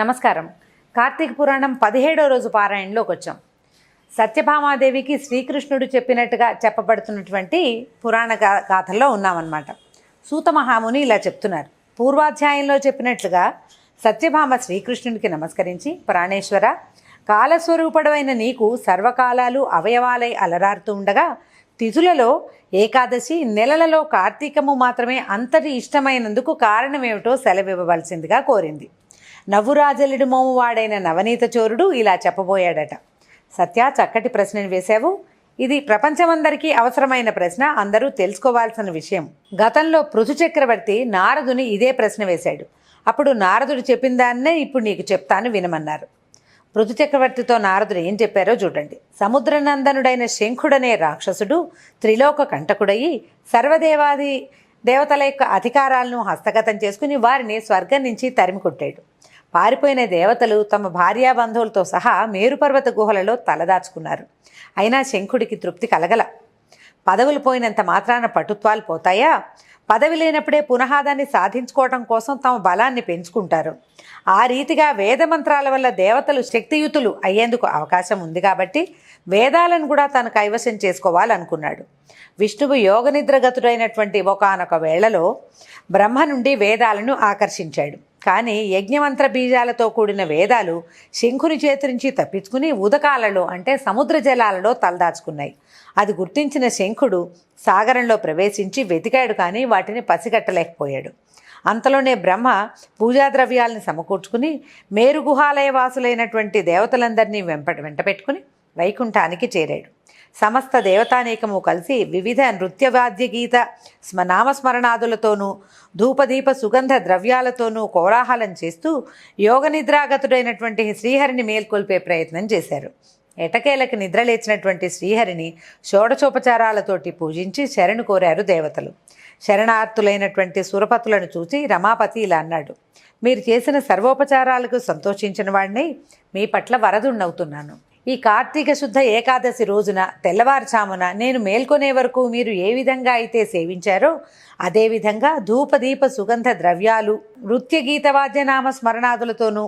నమస్కారం. కార్తీక పురాణం పదిహేడో రోజు పారాయణలోకి వచ్చాం. సత్యభామాదేవికి శ్రీకృష్ణుడు చెప్పినట్టుగా చెప్పబడుతున్నటువంటి పురాణ గాథల్లో ఉన్నామన్నమాట. సూత మహాముని ఇలా చెప్తున్నారు. పూర్వాధ్యాయంలో చెప్పినట్లుగా సత్యభామ శ్రీకృష్ణుడికి నమస్కరించి ప్రాణేశ్వర కాలస్వరూపడవైన నీకు సర్వకాలాలు అవయవాలై అలరారుతూ ఉండగా తిథులలో ఏకాదశి నెలలలో కార్తీకము మాత్రమే అంతటి ఇష్టమైనందుకు కారణమేమిటో సెలవివ్వవలసిందిగా కోరింది. నవ్వురాజలుడు మోము వాడైన నవనీత చోరుడు ఇలా చెప్పబోయాడట. సత్య చక్కటి ప్రశ్నను వేశావు. ఇది ప్రపంచమందరికీ అవసరమైన ప్రశ్న అందరూ తెలుసుకోవాల్సిన విషయం. గతంలో పృథు చక్రవర్తి నారదుని ఇదే ప్రశ్న వేశాడు. అప్పుడు నారదుడు చెప్పిన దాన్నే ఇప్పుడు నీకు చెప్తాను వినమన్నారు. పృథు చక్రవర్తితో నారదుడు ఏం చెప్పారో చూడండి. సముద్రనందనుడైన శంఖుడనే రాక్షసుడు త్రిలోక కంటకుడయి సర్వదేవాది దేవతల యొక్క అధికారాలను హస్తగతం చేసుకుని వారిని స్వర్గం నుంచి తరిమి కొట్టాడు పారిపోయిన దేవతలు తమ భార్యాబంధువులతో సహా మేరుపర్వత గుహలలో తలదాచుకున్నారు. అయినా శంఖుడికి తృప్తి కలగల. పదవులు పోయినంత మాత్రాన పటుత్వాలు పోతాయా? పదవి లేనప్పుడే పునః దాన్ని సాధించుకోవడం కోసం తమ బలాన్ని పెంచుకుంటారు. ఆ రీతిగా వేద మంత్రాల వల్ల దేవతలు శక్తియుతులు అయ్యేందుకు అవకాశం ఉంది కాబట్టి వేదాలను కూడా తను కైవశం చేసుకోవాలనుకున్నాడు. విష్ణువు యోగనిద్రగతుడైనటువంటి ఒకనొక వేళలో బ్రహ్మ నుండి వేదాలను ఆకర్షించాడు. కానీ యజ్ఞమంత్ర బీజాలతో కూడిన వేదాలు శంఖుని చేతి నుంచి తప్పించుకుని ఉదకాలలో అంటే సముద్ర జలాలలో తలదాచుకున్నాయి. అది గుర్తించిన శంఖుడు సాగరంలో ప్రవేశించి వెతికాడు కానీ వాటిని పసిగట్టలేకపోయాడు. అంతలోనే బ్రహ్మ పూజా ద్రవ్యాల్ని సమకూర్చుకుని మేరు గుహాలయ వాసులైనటువంటి దేవతలందరినీ వెంప వెంటపెట్టుకుని వైకుంఠానికి చేరాడు. సమస్త దేవతానేకము కలిసి వివిధ నృత్యవాద్య గీత స్మ నామస్మరణాదులతోనూ ధూపదీప సుగంధ ద్రవ్యాలతోనూ కోలాహలం చేస్తూ యోగ నిద్రాగతుడైనటువంటి శ్రీహరిని మేల్కొల్పే ప్రయత్నం చేశారు. ఎటకేలకు నిద్రలేచినటువంటి శ్రీహరిని షోడచోపచారాలతోటి పూజించి శరణు కోరారు దేవతలు. శరణార్థులైనటువంటి సురపతులను చూసి రమాపతి ఇలా అన్నాడు మీరు చేసిన సర్వోపచారాలకు సంతోషించిన వాడిని మీ పట్ల వరదున్నవుతున్నాను ఈ కార్తీక శుద్ధ ఏకాదశి రోజున తెల్లవారుచామున నేను మేల్కొనే వరకు మీరు ఏ విధంగా అయితే సేవించారో అదేవిధంగా ధూపదీప సుగంధ ద్రవ్యాలు నృత్య గీతవాద్యనామ స్మరణాదులతోనూ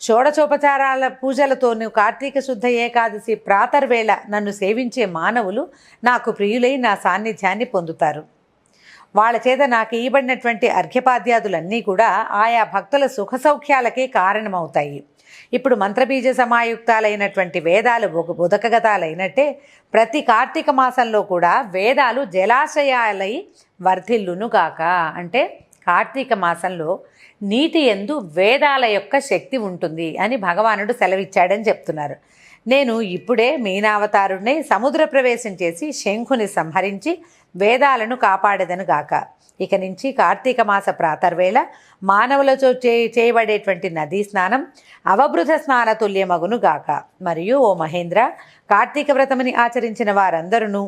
షోడచోపచారాల పూజలతోనూ కార్తీక శుద్ధ ఏకాదశి ప్రాతర్వేళ నన్ను సేవించే మానవులు నాకు ప్రియులై నా సాన్నిధ్యాన్ని పొందుతారు. వాళ్ళ చేత నాకు ఇవ్వబడినటువంటి అర్ఘ్యపాద్యాదులన్నీ కూడా ఆయా భక్తుల సుఖ సౌఖ్యాలకే కారణమవుతాయి. ఇప్పుడు మంత్రబీజ సమాయుక్తాలైనటువంటి వేదాలు ఒక ఉదకగతాలైనట్టే ప్రతి కార్తీక మాసంలో కూడా వేదాలు జలాశయాలై వర్ధిల్లునుగాక. అంటే కార్తీక మాసంలో నీటి ఎందు వేదాల యొక్క శక్తి ఉంటుంది అని భగవానుడు సెలవిచ్చాడని చెప్తున్నారు. నేను ఇప్పుడే మీనావతారుణ్ణి సముద్ర ప్రవేశం చేసి శంఖుని సంహరించి వేదాలను కాపాడదను గాక. ఇక నుంచి కార్తీక మాస ప్రాతర్వేళ మానవులతో చే చేయబడేటువంటి నదీ స్నానం అవబృధ స్నాన తుల్యమగును గాక. మరియు ఓ మహేంద్ర కార్తీక వ్రతముని ఆచరించిన వారందరూ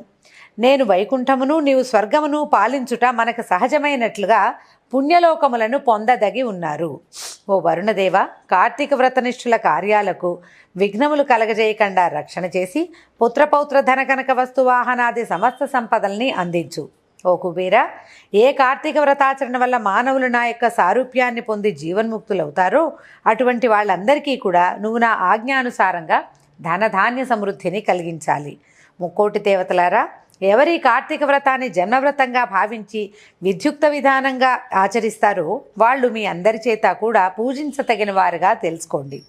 నేను వైకుంఠమును నీవు స్వర్గమును పాలించుట మనకు సహజమైనట్లుగా పుణ్యలోకములను పొందదగి ఉన్నారు. ఓ వరుణదేవ కార్తీక వ్రతనిష్ఠుల కార్యాలకు విఘ్నములు కలగజేయకుండా రక్షణ చేసి పుత్రపౌత్ర ధన కనక వస్తు వాహనాది సమస్త సంపదల్ని అందించు. ఓ కుబేర ఏ కార్తీక వ్రతాచరణ వల్ల మానవులు నా యొక్క సారూప్యాన్ని పొంది జీవన్ముక్తులవుతారో అటువంటి వాళ్ళందరికీ కూడా నువ్వు నా ఆజ్ఞానుసారంగా ధనధాన్య సమృద్ధిని కలిగించాలి. ముక్కోటి దేవతలారా ఎవరి కార్తీక వ్రతాన్ని జన్మవ్రతంగా భావించి విద్యుక్త విధానంగా ఆచరిస్తారో వాళ్ళు మీ అందరి చేత కూడా పూజించతగిన వారుగా తెలుసుకోండి.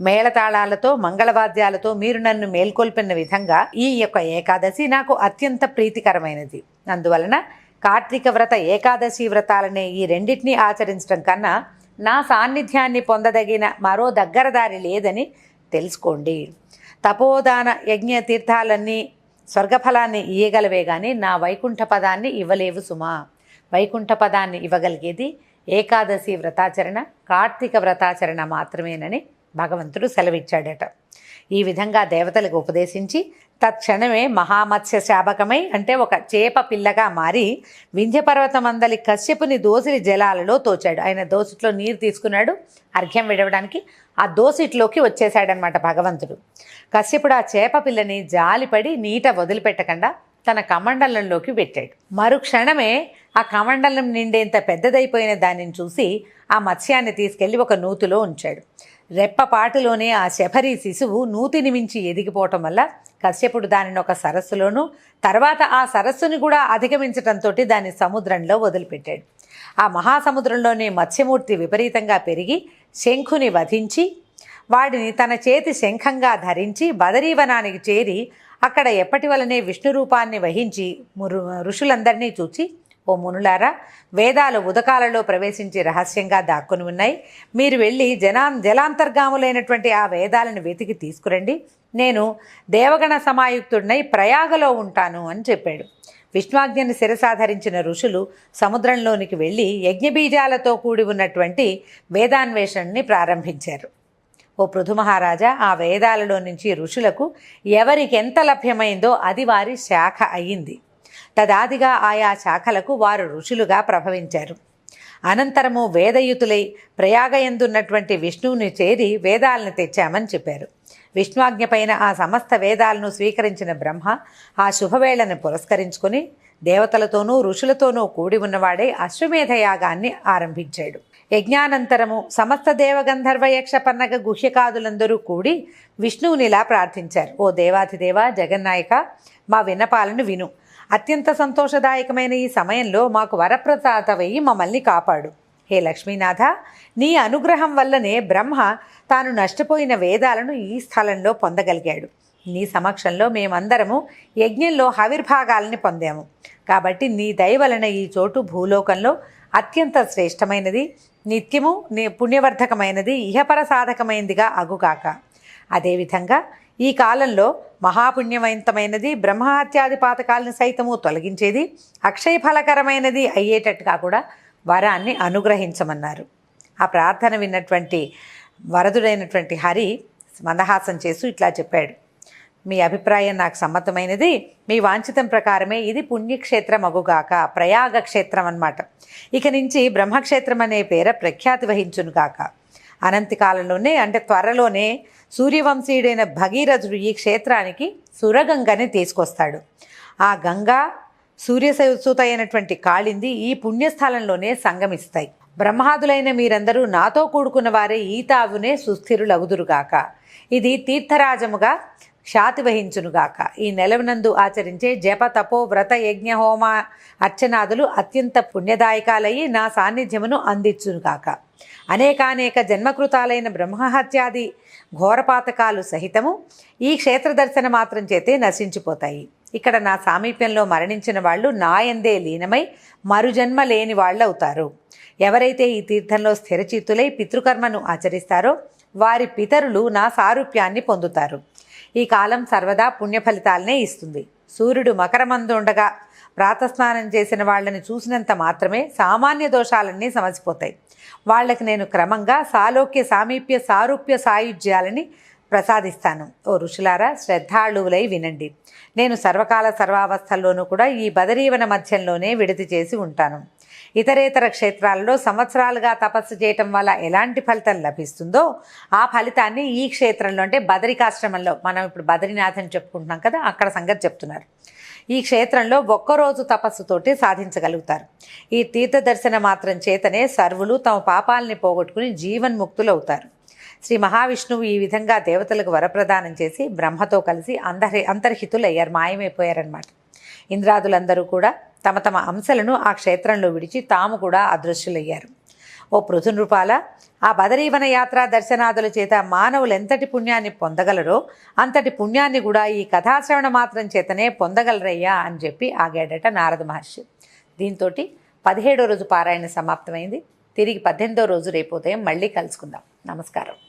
మేళతాళాలతో మంగళవాద్యాలతో మీరు నన్ను మేల్కొల్పిన విధంగా ఈ యొక్క ఏకాదశి నాకు అత్యంత ప్రీతికరమైనది. అందువలన కార్తీక వ్రత ఏకాదశి వ్రతాలనే ఈ రెండింటినీ ఆచరించడం కన్నా నా సాన్నిధ్యాన్ని పొందదగిన మరో దగ్గరదారి లేదని తెలుసుకోండి. తపోదాన యజ్ఞ తీర్థాలన్నీ స్వర్గఫలాన్ని ఇయ్యగలవే కానీ నా వైకుంఠ పదాన్ని ఇవ్వలేవు సుమా. వైకుంఠ పదాన్ని ఇవ్వగలిగేది ఏకాదశి వ్రతాచరణ కార్తీక వ్రతాచరణ మాత్రమేనని భగవంతుడు సెలవిచ్చాడట. ఈ విధంగా దేవతలకు ఉపదేశించి తత్క్షణమే మహామత్స్య శాపకమై అంటే ఒక చేప పిల్లగా మారి వింధ్యపర్వతమందలి కశ్యపుని దోసిలి జలాలలో తోచాడు. ఆయన దోసిట్లో నీరు తీసుకున్నాడు. అర్ఘ్యం విడవడానికి ఆ దోసిట్లోకి వచ్చేసాడనమాట భగవంతుడు. కశ్యపుడు ఆ చేప పిల్లని జాలిపడి నీట వదిలిపెట్టకుండా తన కమండలంలోకి పెట్టాడు. మరుక్షణమే ఆ కమండలం నిండేంత పెద్దదైపోయిన దానిని చూసి ఆ మత్స్యాన్ని తీసుకెళ్ళి ఒక నూతిలో ఉంచాడు. రెప్పపాటులోనే ఆ శబరి శిశువు నూతిని మించి ఎదిగిపోవటం వల్ల కశ్యపుడు దానిని ఒక సరస్సులోను తర్వాత ఆ సరస్సుని కూడా అధిగమించటంతో దాన్ని సముద్రంలో వదిలిపెట్టాడు. ఆ మహాసముద్రంలోనే మత్స్యమూర్తి విపరీతంగా పెరిగి శంఖుని వధించి వాడిని తన చేతి శంఖంగా ధరించి బదరీవనానికి చేరి అక్కడ ఎప్పటి వలనే విష్ణు రూపాన్ని వహించి మురు ఋషులందరినీ చూచి ఓ మునులారా వేదాలు ఉదకాలలో ప్రవేశించి రహస్యంగా దాక్కుని ఉన్నాయి. మీరు వెళ్ళి జనా జలాంతర్గాములైనటువంటి ఆ వేదాలను వెతికి తీసుకురండి. నేను దేవగణ సమాయుక్తుడినై ప్రయాగలో ఉంటాను అని చెప్పాడు. విష్ణువాజ్ఞని శిరసాధరించిన ఋషులు సముద్రంలోనికి వెళ్ళి యజ్ఞబీజాలతో కూడి ఉన్నటువంటి వేదాన్వేషణని ప్రారంభించారు. ఓ పృథు మహారాజా ఆ వేదాలలో నుంచి ఋషులకు ఎవరికి ఎంత లభ్యమైందో అది వారి శాఖ అయ్యింది. తదాదిగా ఆయా శాఖలకు వారు ఋషులుగా ప్రభవించారు. అనంతరము వేదయుతులై ప్రయాగయందున్నటువంటి విష్ణువుని చేరి వేదాలను తెచ్చామని చెప్పారు. విష్ణువాజ్ఞ పైన ఆ సమస్త వేదాలను స్వీకరించిన బ్రహ్మ ఆ శుభవేళను పురస్కరించుకొని దేవతలతోనూ ఋషులతోనూ కూడి ఉన్నవాడే అశ్వమేధ యాగాన్ని ఆరంభించాడు. యజ్ఞానంతరము సమస్త దేవగంధర్వ యక్ష పన్నగ గుహ్యకాదులందరూ కూడి విష్ణువునిలా ప్రార్థించారు. ఓ దేవాధిదేవ జగన్నాయక మా విన్నపాలను విను. అత్యంత సంతోషదాయకమైన ఈ సమయంలో మాకు వరప్రసాదవయ్యి మమ్మల్ని కాపాడు. హే లక్ష్మీనాథ నీ అనుగ్రహం వల్లనే బ్రహ్మ తాను నష్టపోయిన వేదాలను ఈ స్థలంలో పొందగలిగాడు. నీ సమక్షంలో మేమందరము యజ్ఞంలో ఆవిర్భాగాలని పొందాము. కాబట్టి నీ దయవలన ఈ చోటు భూలోకంలో అత్యంత శ్రేష్టమైనది. నిత్యము నీ పుణ్యవర్ధకమైనది ఇహపర సాధకమైనదిగా అగుగాక. అదేవిధంగా ఈ కాలంలో మహాపుణ్యవంతమైనది బ్రహ్మహత్యాది పాతకాలను సైతము తొలగించేది అక్షయ ఫలకరమైనది అయ్యేటట్టుగా కూడా వరాన్ని అనుగ్రహించమన్నారు. ఆ ప్రార్థన విన్నటువంటి వరదుడైనటువంటి హరి మందహాసం చేస్తూ ఇట్లా చెప్పాడు. మీ అభిప్రాయం నాకు సమ్మతమైనది. మీ వాంఛితం ప్రకారమే ఇది పుణ్యక్షేత్రం అగుగాక ప్రయాగ క్షేత్రం అన్నమాట ఇక నుంచి బ్రహ్మక్షేత్రం అనే పేర ప్రఖ్యాతి వహించునుగాక. అనంతి కాలంలోనే అంటే త్వరలోనే సూర్యవంశీయుడైన భగీరథుడు ఈ క్షేత్రానికి సురగంగని తీసుకొస్తాడు. ఆ గంగా సూర్యసూత అయినటువంటి కాళింది ఈ పుణ్యస్థలంలోనే సంగమిస్తాయి. బ్రహ్మాదులైన మీరందరూ నాతో కూడుకున్న వారే ఈ తావునే సుస్థిరులగుదురుగాక. ఇది తీర్థరాజముగా ఖ్యాతి వహించునుగాక ఈ నెలవనందు ఆచరించే జప తపో వ్రత యజ్ఞ హోమ అర్చనాదులు అత్యంత పుణ్యదాయకాలయ్యి నా సాన్నిధ్యమును అందించునుగాక. అనేకానేక జన్మకృతాలైన బ్రహ్మహత్యాది ఘోరపాతకాలు సహితము ఈ క్షేత్ర దర్శన మాత్రం చేతే నశించిపోతాయి. ఇక్కడ నా సామీప్యంలో మరణించిన వాళ్ళు నాయందే లీనమై మరుజన్మ లేని వాళ్ళవుతారు. ఎవరైతే ఈ తీర్థంలో స్థిరచిత్తులై పితృకర్మను ఆచరిస్తారో వారి పితరులు నా సారూప్యాన్ని పొందుతారు. ఈ కాలం సర్వదా పుణ్య ఫలితాలనే ఇస్తుంది. సూర్యుడు మకరమందు ఉండగా ప్రాతస్నానం చేసిన వాళ్ళని చూసినంత మాత్రమే సామాన్య దోషాలన్నీ సమసిపోతాయి. వాళ్ళకి నేను క్రమంగా సాలోక్య సామీప్య సారూప్య సాయుధ్యాలని ప్రసాదిస్తాను. ఓ ఋషులారా శ్రద్ధాళువులై వినండి. నేను సర్వకాల సర్వావస్థల్లోనూ కూడా ఈ బదరీవన మధ్యంలోనే విడతి చేసి ఉంటాను. ఇతరేతర క్షేత్రాలలో సంవత్సరాలుగా తపస్సు చేయటం వల్ల ఎలాంటి ఫలితం లభిస్తుందో ఆ ఫలితాన్ని ఈ క్షేత్రంలో అంటే బదరికాశ్రమంలో మనం ఇప్పుడు బద్రీనాథ్ అని చెప్పుకుంటున్నాం కదా అక్కడ సంగతి చెప్తున్నారు. ఈ క్షేత్రంలో ఒక్కరోజు తపస్సుతోటి సాధించగలుగుతారు. ఈ తీర్థ దర్శన మాత్రం చేతనే సర్వులు తమ పాపాలని పోగొట్టుకుని జీవన్ముక్తులు అవుతారు శ్రీ మహావిష్ణువు ఈ విధంగా దేవతలకు వరప్రదానం చేసి బ్రహ్మతో కలిసి అందరి అంతర్హితులయ్యారు మాయమైపోయారనమాట ఇంద్రాదులందరూ కూడా తమ తమ అంశలను ఆ క్షేత్రంలో విడిచి తాము కూడా అదృశ్యులయ్యారు. ఓ పృథునృపాల ఆ బదరీవన యాత్రా దర్శనాదుల చేత మానవులు ఎంతటి పుణ్యాన్ని పొందగలరో అంతటి పుణ్యాన్ని కూడా ఈ కథాశ్రవణ మాత్రం చేతనే పొందగలరయ్యా అని చెప్పి ఆగాడట నారద మహర్షి. దీంతో పదిహేడో రోజు పారాయణ సమాప్తమైంది. తిరిగి పద్దెనిమిదో రోజు రేపు ఉదయం మళ్ళీ కలుసుకుందాం. నమస్కారం.